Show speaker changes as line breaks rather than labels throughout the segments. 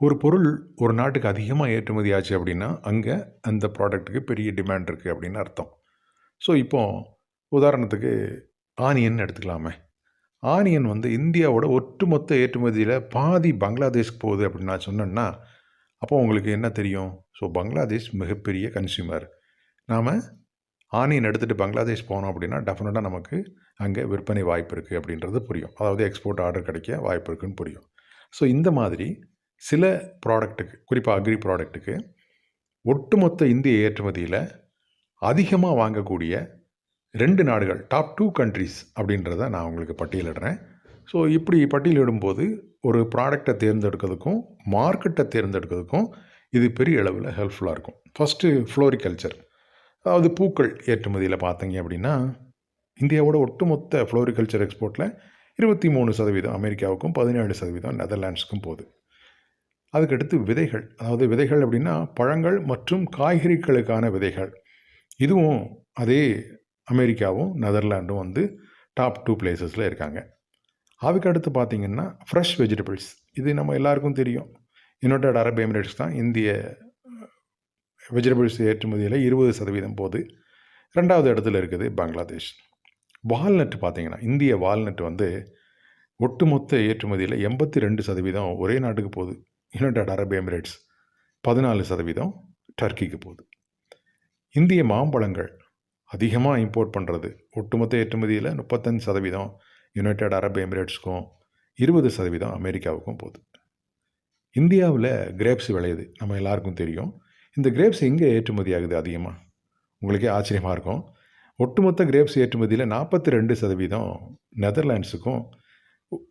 ஒரு பொருள் ஒரு நாட்டுக்கு அதிகமாக ஏற்றுமதி ஆச்சு அப்படின்னா அங்கே அந்த ப்ராடக்ட்டுக்கு பெரிய டிமாண்ட் இருக்குது அப்படின்னு அர்த்தம். ஸோ இப்போது உதாரணத்துக்கு ஆனியன் எடுத்துக்கலாமே. ஆனியன் வந்து இந்தியாவோட ஒட்டுமொத்த ஏற்றுமதியில் பாதி பங்களாதேஷ்க்கு போகுது அப்படின்னு நான் சொன்னேன்னா அப்போ உங்களுக்கு என்ன தெரியும்? ஸோ பங்களாதேஷ் மிகப்பெரிய கன்சியூமர் நாம் ஆனியன் எடுத்துகிட்டு பங்களாதேஷ் போனோம் அப்படின்னா டெஃபினட்டாக நமக்கு அங்கே விற்பனை வாய்ப்பு இருக்குது அப்படின்றது புரியும். அதாவது எக்ஸ்போர்ட் ஆர்டர் கிடைக்க வாய்ப்பு இருக்குன்னு புரியும். ஸோ இந்த மாதிரி சில ப்ராடக்ட்டுக்கு குறிப்பாக அக்ரி ப்ராடக்ட்டுக்கு ஒட்டுமொத்த இந்திய ஏற்றுமதியில் அதிகமாக வாங்கக்கூடிய ரெண்டு நாடுகள் டாப் டூ கண்ட்ரீஸ் அப்படின்றத நான் உங்களுக்கு பட்டியலிடுறேன். ஸோ இப்படி பட்டியலிடும்போது ஒரு ப்ராடக்டை தேர்ந்தெடுக்கிறதுக்கும் மார்க்கெட்டை தேர்ந்தெடுக்கிறதுக்கும் இது பெரிய அளவில் ஹெல்ப்ஃபுல்லாக இருக்கும். ஃபஸ்ட்டு ஃப்ளோரிகல்ச்சர் அதாவது பூக்கள் ஏற்றுமதியில் பார்த்தீங்க அப்படின்னா இந்தியாவோட ஒட்டுமொத்த ஃப்ளோரிகல்ச்சர் எக்ஸ்போர்ட்டில் இருபத்தி மூணு சதவீதம் அமெரிக்காவுக்கும் பதினேழு சதவீதம் நெதர்லாண்ட்ஸுக்கும் போகுது. அதுக்கடுத்து விதைகள். அதாவது விதைகள் அப்படின்னா பழங்கள் மற்றும் காய்கறிகளுக்கான விதைகள். இதுவும் அதே அமெரிக்காவும் நெதர்லாண்டும் வந்து டாப் டூ பிளேசஸில் இருக்காங்க. அதுக்கு அடுத்து பார்த்திங்கன்னா ஃப்ரெஷ் வெஜிடபிள்ஸ் இது நம்ம எல்லாருக்கும் தெரியும். யுனைடட் அரப் எமிரேட்ஸ் தான் இந்திய வெஜிடபிள்ஸ் ஏற்றுமதியில் இருபது சதவீதம் போது ரெண்டாவது இடத்துல இருக்குது பங்களாதேஷ். வால்நட் பார்த்திங்கன்னா இந்திய வால்நட் வந்து ஒட்டுமொத்த ஏற்றுமதியில் எண்பத்தி ரெண்டு சதவீதம் ஒரே நாட்டுக்கு போகுது. யுனைடட் அரப் எமிரேட்ஸ் பதினாலு சதவீதம் டர்க்கிக்கு போகுது. இந்திய மாம்பழங்கள் அதிகமாக இம்போர்ட் பண்ணுறது ஒட்டுமொத்த ஏற்றுமதியில் முப்பத்தஞ்சு சதவீதம் யுனைடட் அரபு எமிரேட்ஸ்க்கும் இருபது சதவீதம் அமெரிக்காவுக்கும் போகுது. இந்தியாவில் கிரேப்ஸ் விளையுது நம்ம எல்லாருக்கும் தெரியும். இந்த கிரேப்ஸ் எங்கே ஏற்றுமதி ஆகுது அதிகமாக உங்களுக்கே ஆச்சரியமாக இருக்கும். ஒட்டுமொத்த கிரேப்ஸ் ஏற்றுமதியில் நாற்பத்தி ரெண்டு சதவீதம் நெதர்லாண்ட்ஸுக்கும்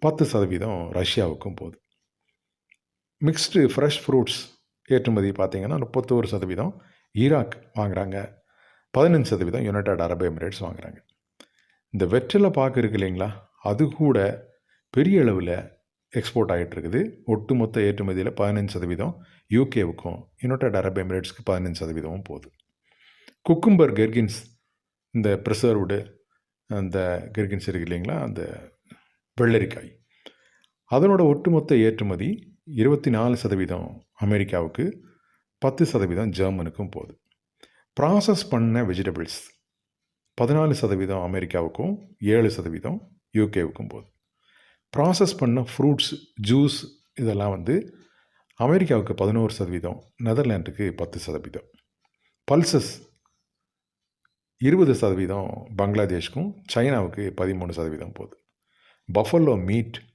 பத்து சதவீதம் ரஷ்யாவுக்கும் போகுது. மிக்ஸ்டு ஃப்ரெஷ் ஃப்ரூட்ஸ் ஏற்றுமதி பார்த்திங்கன்னா முப்பத்தோரு சதவீதம் ஈராக் வாங்குகிறாங்க பதினஞ்சு சதவீதம் யுனைடட் அரபு எமிரேட்ஸ் வாங்குகிறாங்க இந்த வெற்றிலை பாக்கு இருக்கு இல்லைங்களா? அது கூட பெரிய அளவில் எக்ஸ்போர்ட் ஆகிட்டு இருக்குது. ஒட்டுமொத்த ஏற்றுமதியில் பதினஞ்சு சதவீதம் யூகேவுக்கும் யுனைடட் அரப் எமிரேட்ஸ்க்கு பதினஞ்சு சதவீதமும் போகுது. குக்கும்பர் கெர்கின்ஸ் இந்த ப்ரிசர்வ்டு அந்த கெர்கின்ஸ் இருக்கு இல்லைங்களா? அந்த வெள்ளரிக்காய். அதனோட ஒட்டுமொத்த ஏற்றுமதி இருபத்தி நாலு சதவீதம் அமெரிக்காவுக்கு பத்து சதவீதம் ஜெர்மனுக்கும் போகுது. ப்ராசஸ் பண்ண வெஜிடபிள்ஸ் பதினாலு சதவீதம் அமெரிக்காவுக்கும் ஏழு சதவீதம் யூகேவுக்கும் போகுது. ப்ராசஸ் பண்ண ஃப்ரூட்ஸ் ஜூஸ் இதெல்லாம் வந்து அமெரிக்காவுக்கு பதினோரு சதவீதம் நெதர்லாண்டுக்கு பத்து சதவீதம். பல்சஸ் இருபது சதவீதம் பங்களாதேஷ்க்கும் சைனாவுக்கு பதிமூணு சதவீதம் போகுது. பஃபல்லோ மீட்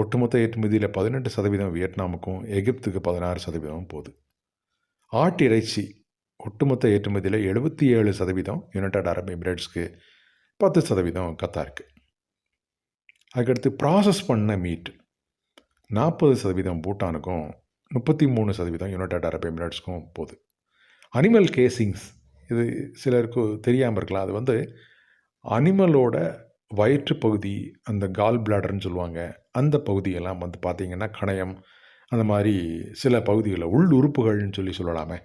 ஒட்டுமொத்த ஏற்றுமதியில் பதினெட்டு சதவீதம் வியட்நாமுக்கும் எகிப்துக்கு பதினாறு சதவீதம் போகுது. ஆட்டிறைச்சி ஒட்டுமொத்த ஏற்றுமதியில் எழுபத்தி ஏழு சதவீதம் யுனைடட் அரப் எமிரேட்ஸ்க்கு பத்து சதவீதம் கத்தாருக்கு. அதுக்கடுத்து ப்ராசஸ் பண்ண மீட் நாற்பது சதவீதம் பூட்டானுக்கும் முப்பத்தி மூணு சதவீதம் யுனைடட் அரப் எமிரேட்ஸ்க்கும் போகுது. அனிமல் கேசிங்ஸ் இது சிலருக்கு தெரியாமல் இருக்கலாம். அது வந்து அனிமலோட வயிற்று பகுதி அந்த கால் பிளாடர்னு சொல்லுவாங்க அந்த பகுதியெல்லாம் வந்து பார்த்திங்கன்னா கணையம் அந்த மாதிரி சில பகுதிகளில் உள் உறுப்புகள்னு சொல்லி சொல்லலாமே.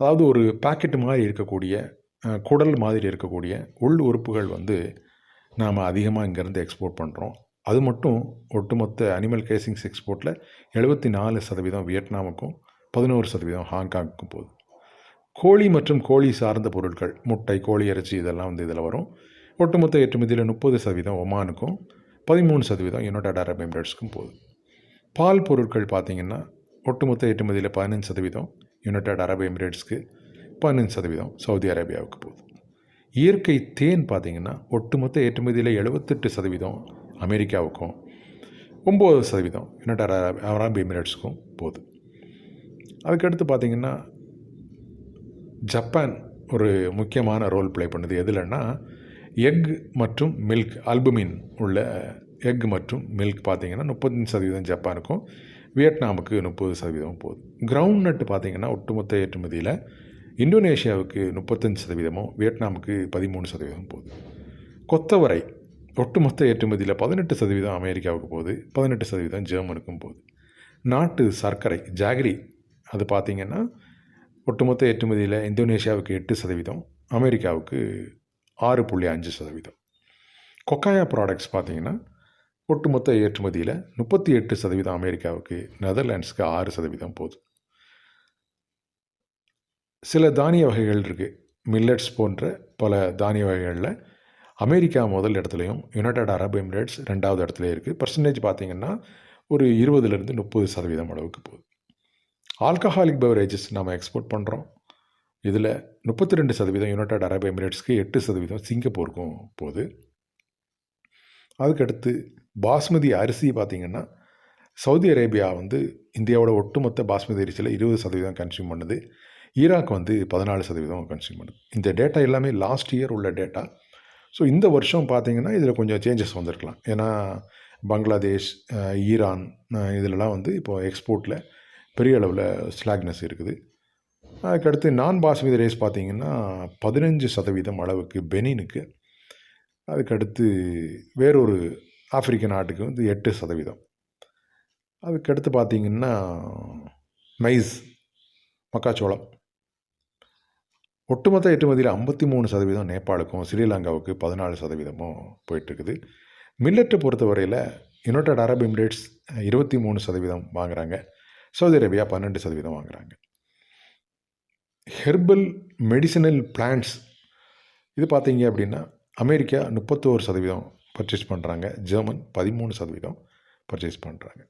அதாவது ஒரு பாக்கெட்டு மாதிரி இருக்கக்கூடிய குடல் மாதிரி இருக்கக்கூடிய உள் உறுப்புகள் வந்து நாம் அதிகமாக இங்கேருந்து எக்ஸ்போர்ட் பண்ணுறோம் அது மட்டும் ஒட்டுமொத்த அனிமல் கேசிங்ஸ் எக்ஸ்போர்ட்டில் எழுபத்தி நாலு சதவீதம் வியட்நாமுக்கும் பதினோரு சதவீதம் ஹாங்காங்குக்கும் போகுது. கோழி மற்றும் கோழி சார்ந்த பொருட்கள் முட்டை கோழி இறைச்சி இதெல்லாம் வந்து இதில் வரும். ஒட்டுமொத்த ஏற்றுமதியில் முப்பது சதவீதம் ஒமானுக்கும் பதிமூணு சதவீதம் யுனைடட் அரப் எமிரேட்ஸ்க்கும் போகுது. பால் பொருட்கள் பார்த்திங்கன்னா ஒட்டுமொத்த ஏற்றுமதியில் பதினஞ்சு சதவீதம் யுனைடட் அரப் எமிரேட்ஸ்க்கு பதினஞ்சு சதவீதம் சவுதி அரேபியாவுக்கு போகுது. இயற்கை தேன் பார்த்திங்கன்னா ஒட்டுமொத்த ஏற்றுமதியில் எழுபத்தெட்டு சதவீதம் அமெரிக்காவுக்கும் ஒம்பது சதவீதம் யுனைடட் அரப் எமிரேட்ஸுக்கும் போகுது. அதுக்கடுத்து பார்த்திங்கன்னா ஜப்பான் ஒரு முக்கியமான ரோல் ப்ளே பண்ணுது. எதுலன்னா எக் மற்றும் மில்க் அல்புமின் உள்ள எக் மற்றும் மில்க் பார்த்திங்கன்னா முப்பத்தஞ்சு சதவீதம் ஜப்பானுக்கும் வியட்நாமுக்கு முப்பது சதவீதம் போகுது கிரவுண்ட் நட்டு பார்த்திங்கன்னா ஒட்டுமொத்த ஏற்றுமதியில் இந்தோனேஷியாவுக்கு முப்பத்தஞ்சு சதவீதமும் வியட்நாமுக்கு பதிமூணு சதவீதம் போகுது கொத்தவரை ஒட்டுமொத்த ஏற்றுமதியில் பதினெட்டு சதவீதம் அமெரிக்காவுக்கு போகுது பதினெட்டு சதவீதம் ஜெர்மனுக்கும் போகுது. நாட்டு சர்க்கரை ஜாகிரி அது பார்த்திங்கன்னா ஒட்டுமொத்த ஏற்றுமதியில் இந்தோனேஷியாவுக்கு எட்டு சதவீதம் அமெரிக்காவுக்கு ஆறு புள்ளி அஞ்சு சதவீதம். கொக்காயா ப்ராடக்ட்ஸ் பார்த்திங்கன்னா ஒட்டுமொத்த ஏற்றுமதியில் முப்பத்தி எட்டு சதவீதம் அமெரிக்காவுக்கு நெதர்லாண்ட்ஸ்க்கு ஆறு சதவீதம் போகுது சில தானிய வகைகள் இருக்குது மில்லட்ஸ் போன்ற பல தானிய வகைகளில் அமெரிக்கா முதல் இடத்துலையும் யுனைடட் அரப் எமிரேட்ஸ் ரெண்டாவது இடத்துலையும் இருக்குது பர்சன்டேஜ் பார்த்திங்கன்னா ஒரு இருபதுலேருந்து முப்பது சதவீதம் அளவுக்கு போகுது ஆல்கஹாலிக் பெவரேஜஸ் நம்ம எக்ஸ்போர்ட் பண்ணுறோம் இதில் முப்பத்தி ரெண்டு சதவீதம் யுனைடட் அரபு எமிரேட்ஸ்க்கு எட்டு சதவீதம் சிங்கப்பூருக்கும் போகுது. அதுக்கடுத்து பாஸ்மதி அரிசி பார்த்திங்கன்னா சவுதி அரேபியா வந்து இந்தியாவோட ஒட்டுமொத்த பாஸ்மதி அரிசியில் இருபது சதவீதம் கன்சியூம் பண்ணுது. ஈராக் வந்து பதினாலு சதவீதம் கன்சியூம் பண்ணுது. இந்த டேட்டா எல்லாமே லாஸ்ட் இயர் உள்ள டேட்டா ஸோ இந்த வருஷம் பார்த்திங்கன்னா இதில் கொஞ்சம் சேஞ்சஸ் வந்திருக்கலாம். ஏன்னா பங்களாதேஷ் ஈரான் இதிலலாம் வந்து இப்போது எக்ஸ்போர்ட்டில் பெரிய அளவில் ஸ்லாக்னஸ் இருக்குது. அதுக்கடுத்து நான் பாஸ்மதி ரைஸ் பார்த்திங்கன்னா பதினஞ்சு சதவீதம் அளவுக்கு பெனினுக்கு அதுக்கடுத்து வேறொரு ஆப்பிரிக்க நாட்டுக்கு வந்து எட்டு சதவீதம். அதுக்கடுத்து பார்த்திங்கன்னா மைஸ் மக்காச்சோளம். ஒட்டுமொத்த ஏற்றுமதியில் ஐம்பத்தி மூணு சதவீதம் நேபாளுக்கும் ஸ்ரீலங்காவுக்கு பதினாலு சதவீதமும் போயிட்டுருக்குது. மில்லட்டை பொறுத்தவரையில் யுனைடட் அரப் எமிரேட்ஸ் இருபத்தி மூணு சதவீதம் வாங்குறாங்க. சவுதி அரேபியா பன்னெண்டு சதவீதம் வாங்குறாங்க. Herbal medicinal plants. இது பார்த்தீங்க அப்படின்னா அமெரிக்கா முப்பத்தோரு சதவீதம் பர்ச்சேஸ் பண்ணுறாங்க ஜெர்மன் பதிமூணு சதவீதம் பர்ச்சேஸ் பண்ணுறாங்க